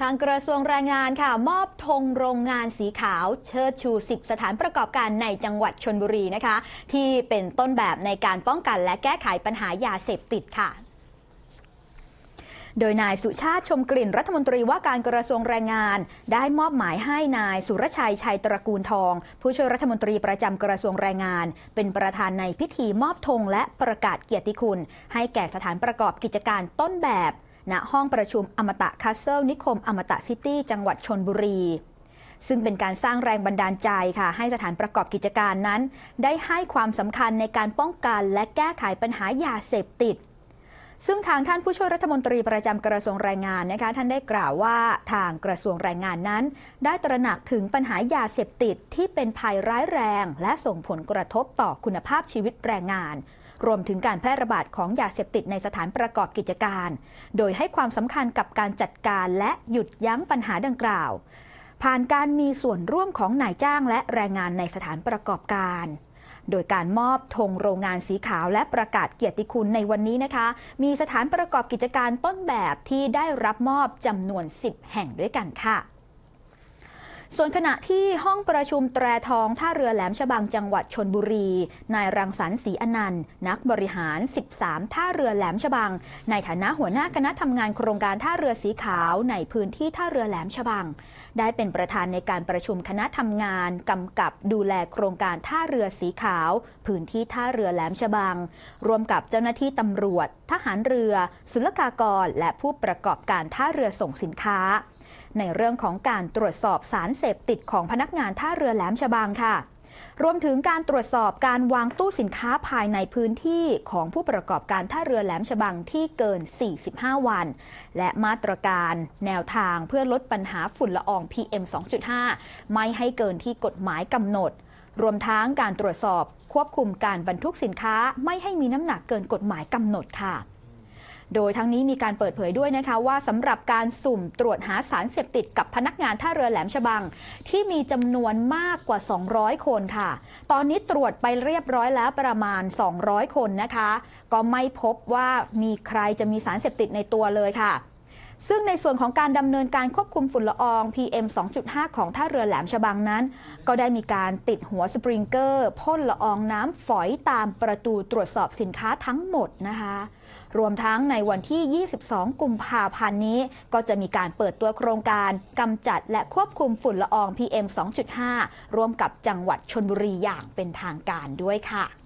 ทางกระทรวงแรงงานค่ะมอบธงโรงงานสีขาว เชิดชู 10 สถานประกอบการในจังหวัดชนบุรีนะคะ ที่เป็นต้นแบบในการป้องกันและแก้ไขปัญหายาเสพติดค่ะโดยนายสุชาติชมกลิ่นรัฐมนตรีว่าการกระทรวงแรงงาน ได้มอบหมายให้นายสุรชัยชัยตระกูลทอง ผู้ช่วยรัฐมนตรีประจำกระทรวงแรงงาน เป็นประธานในพิธีมอบธงและประกาศเกียรติคุณ ให้แก่สถานประกอบกิจการต้นแบบ ณห้องประชุมอมตะคาสเซิลนิคม อมตะซิตี้ จังหวัดชนบุรี ซึ่งเป็นการสร้างแรงบันดาลใจค่ะ ให้สถานประกอบกิจการนั้น ได้ให้ความสำคัญในการป้องกันและแก้ไขปัญหายาเสพติดซึ่งทางท่านผู้ช่วยรัฐมนตรีประจำกระทรวงแรงงานนะคะท่านได้กล่าวว่าทางกระทรวงแรงงานนั้น ได้ตระหนักถึงปัญหายาเสพติดที่เป็นภัยร้ายแรง และส่งผลกระทบต่อคุณภาพชีวิตแรงงาน รวมถึงการแพร่ระบาดของยาเสพติดในสถานประกอบกิจการ โดยให้ความสำคัญกับการจัดการและหยุดยั้งปัญหาดังกล่าว ผ่านการมีส่วนร่วมของนายจ้างและแรงงานในสถานประกอบการโดยการมอบธงโรงงานสีขาวและประกาศเกียรติคุณในวันนี้นะคะ มีสถานประกอบกิจการต้นแบบที่ได้รับมอบจำนวน 10 แห่งด้วยกันค่ะ ส่วนขณะที่ห้องประชุมแตรทองท่าเรือแหลมฉบังจังหวัดชนบุรี นายรังสรรค์ศรีอนันต์นักบริหาร 13 ท่าเรือแหลมฉบัง ในฐานะหัวหน้าคณะทำงานโครงการท่าเรือสีขาวในพื้นที่ท่าเรือแหลมฉบัง ได้เป็นประธานในการประชุมคณะทำงานกำกับดูแลโครงการท่าเรือสีขาว พื้นที่ท่าเรือแหลมฉบัง รวมกับเจ้าหน้าที่ตำรวจ ทหารเรือ ศุลกากร และผู้ประกอบการท่าเรือส่งสินค้า ในเรื่องของการตรวจสอบสารเสพติดของพนักงานท่าเรือแหลมฉบังค่ะ รวมถึงการตรวจสอบการวางตู้สินค้าภายในพื้นที่ของผู้ประกอบการท่าเรือแหลมฉบังที่เกิน 45 วัน และมาตรการแนวทางเพื่อลดปัญหาฝุ่นละออง PM 2.5 ไม่ให้เกินที่กฎหมายกำหนด รวมทั้งการตรวจสอบควบคุมการบรรทุกสินค้าไม่ให้มีน้ำหนักเกินกฎหมายกำหนดค่ะ โดยทั้งนี้มีการเปิดเผยด้วยนะคะว่าสำหรับการสุ่มตรวจหาสารเสพติดกับพนักงานท่าเรือแหลมฉบัง ที่มีจำนวนมากกว่า 200 คนค่ะ ตอนนี้ตรวจไปเรียบร้อยแล้วประมาณ 200 คนนะคะ ก็ไม่พบว่ามีใครจะมีสารเสพติดในตัวเลยค่ะ ซึ่งในส่วนของการดำเนินการควบคุมฝุ่นละออง PM 2.5 ของท่าเรือแหลมฉบังนั้น ก็ได้มีการติดหัวสปริงเกอร์พ่นละอองน้ำฝอยตามประตูตรวจสอบสินค้าทั้งหมดนะคะ รวมทั้งในวันที่ 22 กุมภาพันธ์นี้ ก็จะมีการเปิดตัวโครงการกำจัดและควบคุมฝุ่นละออง PM 2.5 ร่วมกับจังหวัดชนบุรีอย่างเป็นทางการด้วยค่ะ